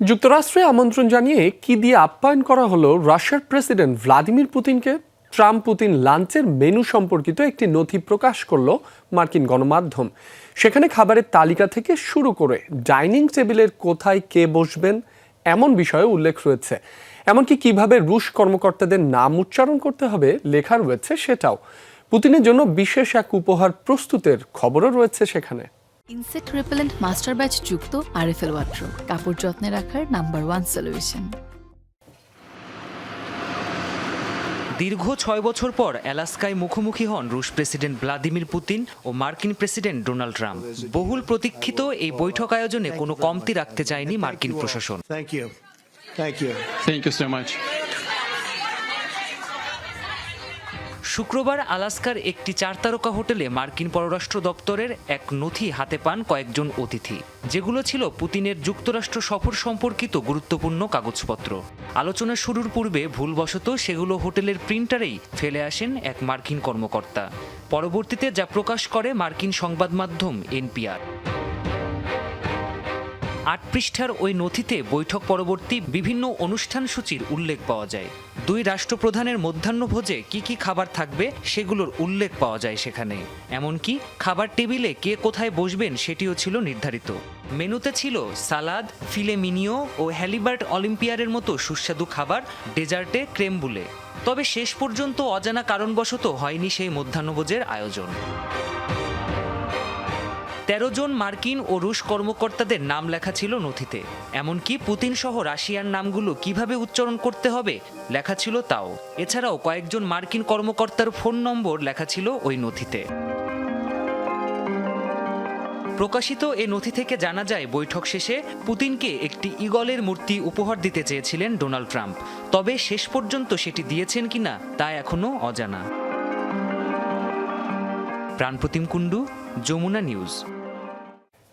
যুক্তরাষ্ট্রে আমন্ত্রণ জানিয়ে কি দিয়ে আপ্যায়ন করা হলো রাশিয়ার প্রেসিডেন্ট ভ্লাদিমির পুতিনকে? ট্রাম্প পুতিন লাঞ্চের মেনু সম্পর্কিত একটি নথি প্রকাশ করল মার্কিন গণমাধ্যম। সেখানে খাবারের তালিকা থেকে শুরু করে ডাইনিং টেবিলের কোথায় কে বসবেন এমন বিষয়ে উল্লেখ রয়েছে। এমনকি কীভাবে রুশ কর্মকর্তাদের নাম উচ্চারণ করতে হবে লেখা রয়েছে সেটাও। পুতিনের জন্য বিশেষ এক উপহার প্রস্তুতের খবরও রয়েছে সেখানে। ইনসেক্ট রিপেলেন্ট মাস্টার ব্যাচ যুক্ত আরএফএল ওয়াট্রো কাপড় যত্নে রাখার নাম্বার ওয়ান সলিউশন দীর্ঘ ছয় বছর পর অ্যালাস্কায় মুখোমুখি হন রুশ প্রেসিডেন্ট ভ্লাদিমির পুতিন ও মার্কিন প্রেসিডেন্ট ডোনাল্ড ট্রাম্প বহুল প্রতীক্ষিত এই বৈঠক আয়োজনে কোনো কমতি রাখতে চায়নি মার্কিন প্রশাসন Thank you. Thank you. Thank you so much. শুক্রবার আলাস্কার একটি চার তারকা হোটেলে মার্কিন পররাষ্ট্র দপ্তরের এক নথি হাতে পান কয়েকজন অতিথি, যেগুলো ছিল পুতিনের যুক্তরাষ্ট্র সফর সম্পর্কিত গুরুত্বপূর্ণ কাগজপত্র। আলোচনা শুরুর পূর্বে ভুলবশত সেগুলো হোটেলের প্রিন্টারেই ফেলে আসেন এক মার্কিন কর্মকর্তা। পরবর্তীতে যা প্রকাশ করে মার্কিন সংবাদ মাধ্যম এনপিআর। আট পৃষ্ঠার ওই নথিতে বৈঠক পরবর্তী বিভিন্ন অনুষ্ঠান সূচির উল্লেখ পাওয়া যায়। দুই রাষ্ট্রপ্রধানের মধ্যাহ্নভোজে কি কি খাবার থাকবে সেগুলোর উল্লেখ পাওয়া যায় সেখানে। এমনকি খাবার টেবিলে কে কোথায় বসবেন সেটিও ছিল নির্ধারিত। মেনুতে ছিল সালাদ, ফিলে মিনিও ও হ্যালিবার্ট অলিম্পিয়ারের মতো সুস্বাদু খাবার, ডেজার্টে ক্রেমবুলে তবে শেষ পর্যন্ত অজানা কারণবশত হয়নি সেই মধ্যাহ্নভোজের আয়োজন। তেরো জন মার্কিন ও রুশ কর্মকর্তাদের নাম লেখা ছিল নথিতে। এমনকি পুতিন সহ রাশিয়ার নামগুলো কীভাবে উচ্চারণ করতে হবে লেখা ছিল তাও। এছাড়াও কয়েকজন মার্কিন কর্মকর্তার ফোন নম্বর লেখা ছিল ওই নথিতে। প্রকাশিত এ নথি থেকে জানা যায়, বৈঠক শেষে পুতিনকে একটি ইগলের মূর্তি উপহার দিতে চেয়েছিলেন ডোনাল্ড ট্রাম্প। তবে শেষ পর্যন্ত সেটি দিয়েছেন কিনা তা এখনও অজানা। প্রাণপ্রতিম কুণ্ডু, যমুনা নিউজ।